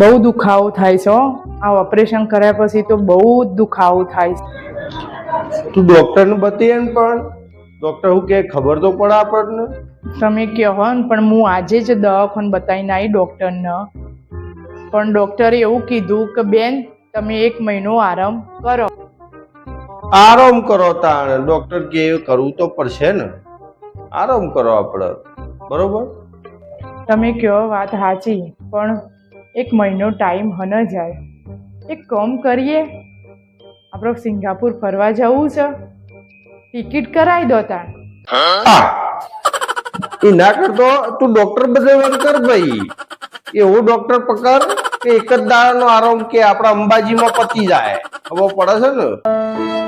બહુ દુખાવો થાય છે. આ ઓપરેશન કર્યા પછી તો બહુ જ દુખાવો થાય છે. તું ડોક્ટરનું બતાવીએ ને પણ. ડોક્ટર હું કે ખબર તો પડે આપણને. તમે કહો ને પણ હું આજે જ દવાખાને બતાવીને આવી ડૉક્ટરને. પણ ડૉક્ટરે એવું કીધું કે બેન તમે એક મહિનો આરામ કરો. આરામ કરો તાણ. ડોક્ટર કે કરવું તો પડશે ને. આરામ કરો આપણે. બરોબર? તમે કહો વાત સાચી પણ એક મહિનો ટાઈમ હન જાય. એક કામ કરીએ. આપણે સિંગાપુર ફરવા જવું છે. ટિકિટ કરાવી દો તાણ. તું ના કરતો, તું ડોક્ટર બદલવાનું કર ભાઈ. એવું ડોક્ટર પકડ કે એક જ દાડાનો આરામ કે આપણા અંબાજીમાં પતી જાય. ખબર પડે છે ને?